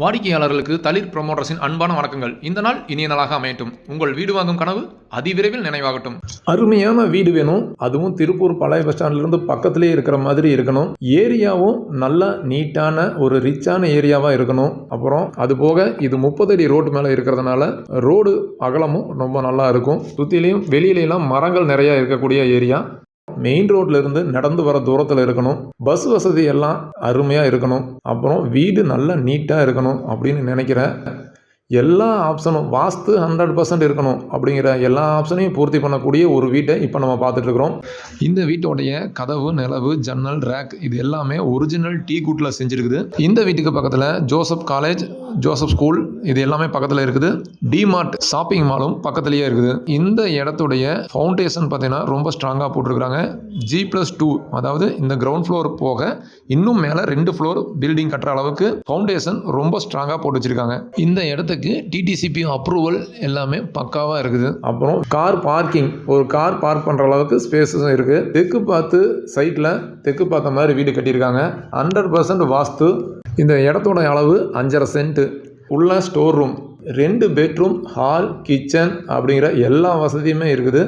வாடிக்கையாளர்களுக்கு தளிர் ப்ரொமோட்டர்ஸின் அன்பான வணக்கங்கள். இந்த நாள் இனிய நாளாக அமையட்டும். உங்கள் வீடு வாங்கும் கனவு அதிவிரைவில் நினைவாகட்டும். அருமையான வீடு வேணும். அதுவும் திருப்பூர் பழைய பஸ் ஸ்டாண்ட்லேருந்து பக்கத்துலேயே இருக்கிற மாதிரி இருக்கணும். ஏரியாவும் நல்ல நீட்டான ஒரு ரிச்சான ஏரியாவாக இருக்கணும். அப்புறம் அது போக இது முப்பது அடி ரோடு மேலே இருக்கிறதுனால ரோடு அகலமும் ரொம்ப நல்லா இருக்கும். சுற்றிலையும் வெளியிலலாம் மரங்கள் நிறையா இருக்கக்கூடிய ஏரியா. மெயின் ரோட்ல இருந்து நடந்து வர தூரத்தில் இருக்கணும். பஸ் வசதி எல்லாம் அருமையாக இருக்கணும். அப்புறம் வீடு நல்லா நீட்டாக இருக்கணும் அப்படின்னு நினைக்கிறேன் எல்லா ஆப்ஷனும் வாஸ்து ஹண்ட்ரட் பர்சன்ட் இருக்கணும் அப்படிங்கிற எல்லா ஆப்ஷனையும் பூர்த்தி பண்ணக்கூடிய ஒரு வீட்டை இப்போ நம்ம பார்த்துட்ருக்குறோம் இந்த வீட்டோடைய கதவு நிலவு ஜன்னல் ரேக் இது எல்லாமே ஒரிஜினல் டீ குட்டில் செஞ்சுருக்குது. இந்த வீட்டுக்கு பக்கத்தில் ஜோசப் காலேஜ் ஜோசப் ஸ்கூல் இது எல்லாமே பக்கத்தில் இருக்குது. டிமார்ட் ஷாப்பிங் மாலும் பக்கத்துலேயே இருக்குது. இந்த இடத்துடைய ஃபவுண்டேஷன் பார்த்தீங்கன்னா ரொம்ப ஸ்ட்ராங்காக போட்டிருக்கிறாங்க. ஜி ப்ளஸ் டூ அதாவது இந்த கிரவுண்ட் ஃப்ளோர் போக இன்னும் மேலே ரெண்டு ஃப்ளோர் பில்டிங் கட்டுற அளவுக்கு ஃபவுண்டேஷன் ரொம்ப ஸ்ட்ராங்காக போட்டு வச்சிருக்காங்க. இந்த இடத்துக்கு டிடிசிபி அப்ரூவல் எல்லாமே பக்காவாக இருக்குது. அப்புறம் கார் பார்க்கிங் ஒரு கார் பார்க் பண்ணுற அளவுக்கு ஸ்பேஸஸும் இருக்குது தெற்கு பார்த்து சைட்டில் தெற்கு பார்த்த மாதிரி வீடு கட்டியிருக்காங்க. Hundred percent vastu. இந்த இடத்தோட அளவு அஞ்சரை சென்ட்டு ஃபுல்லாக ஸ்டோர் ரூம் ரெண்டு பெட்ரூம் ஹால் கிச்சன் அப்படிங்கிற எல்லா வசதியுமே இருக்குது.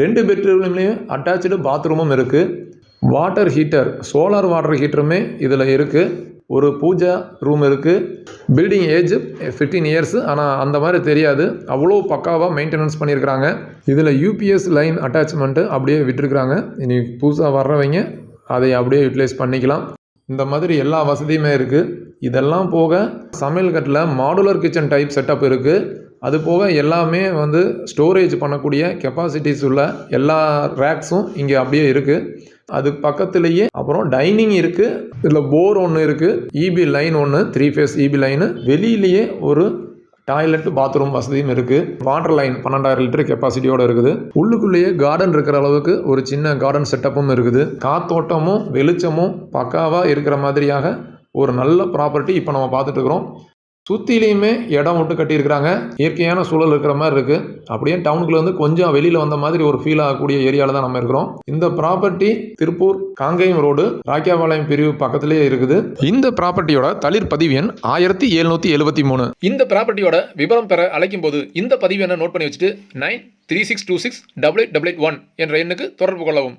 ரெண்டு பெட்ரூம்லேயும் அட்டாச்சு பாத்ரூமும் இருக்குது வாட்டர் ஹீட்டர் சோலார் வாட்டர் ஹீட்டருமே இதில் இருக்குது ஒரு பூஜா ரூம் இருக்குது பில்டிங் ஏஜ் ஃபிஃப்டீன் இயர்ஸ் ஆனால் அந்த மாதிரி தெரியாது. அவ்வளோ பக்காவாக மெயின்டெனன்ஸ் பண்ணியிருக்கிறாங்க. இதில் யூபிஎஸ் லைன் அட்டாச்மெண்ட்டு அப்படியே விட்டுருக்குறாங்க. இனி புதுசாக வர்றவங்க அதை அப்படியே யூட்டிலைஸ் பண்ணிக்கலாம். இந்த மாதிரி எல்லா வசதியுமே இருக்குது இதெல்லாம் போக சமையல் கட்டில் மாடுலர் கிச்சன் டைப் செட்டப் இருக்குது அது போக எல்லாமே வந்து ஸ்டோரேஜ் பண்ணக்கூடிய கெப்பாசிட்டிஸ் உள்ள எல்லா ரேக்ஸும் இங்கே அப்படியே இருக்குது அது பக்கத்துலேயே அப்புறம் டைனிங் இருக்குது இதில் போர் ஒன்று இருக்குது இபி லைன் ஒன்று த்ரீ ஃபேஸ் இபி லைனு வெளியிலேயே ஒரு டாய்லெட் பாத்ரூம் வசதியும் இருக்குது வாட்டர் லைன் பன்னெண்டாயிரம் லிட்டர் கெப்பாசிட்டியோடு இருக்குது. உள்ளுக்குள்ளேயே கார்டன் இருக்கிற அளவுக்கு ஒரு சின்ன கார்டன் செட்டப்பும் இருக்குது. காத்தோட்டமும் வெளிச்சமும் பக்காவாக இருக்கிற மாதிரியாக ஒரு நல்ல ப்ராப்பர்ட்டி இப்போ நம்ம பார்த்துட்டு இருக்கிறோம் சுற்றிலையுமே இடம் விட்டு கட்டியிருக்கிறாங்க. இயற்கையான சூழல் இருக்கிற மாதிரி இருக்குது அப்படியே டவுனுக்குள்ளே வந்து கொஞ்சம் வெளியில் வந்த மாதிரி ஒரு ஃபீல் ஆகக்கூடிய ஏரியாவில் தான் நம்ம இருக்கிறோம். இந்த ப்ராப்பர்ட்டி திருப்பூர் காங்கேயம் ரோடு ராக்கியாபாளையம் பிரிவு பக்கத்திலேயே இருக்குது. இந்த ப்ராப்பர்ட்டியோட தளிர் பதிவு எண் ஆயிரத்தி எழுநூற்றி எழுபத்தி மூணு. இந்த ப்ராப்பர்ட்டியோட விவரம் பெற அழைக்கும் போது இந்த பதிவு எண்ணை நோட் பண்ணி வச்சுட்டு nine three six two six double eight double eight one என்ற எண்ணுக்கு தொடர்பு கொள்ளவும்.